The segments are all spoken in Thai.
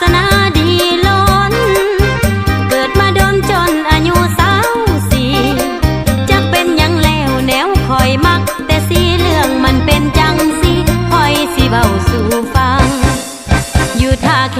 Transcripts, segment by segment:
สนาดีล้น เกิดมาโดนจนอายุสาวสี่จัเป็นยังแลวแนวคอยมัก แต่สีเรื่องมันเป็นจังสีคอยสีเบาสู่ฟัง อยู่ท่าแค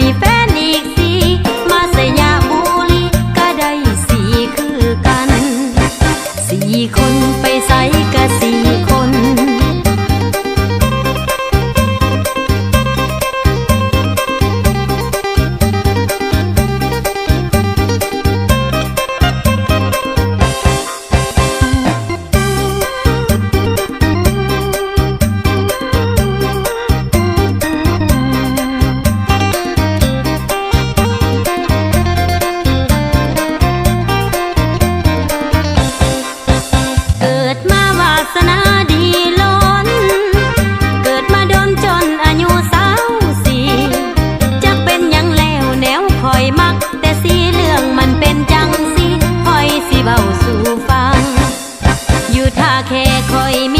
mi fe. แค่คอยมี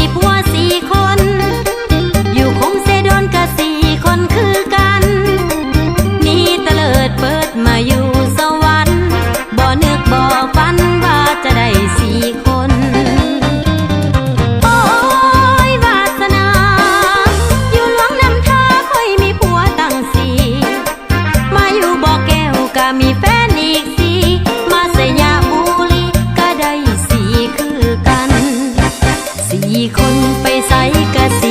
ยี่คนไปใส่กระสี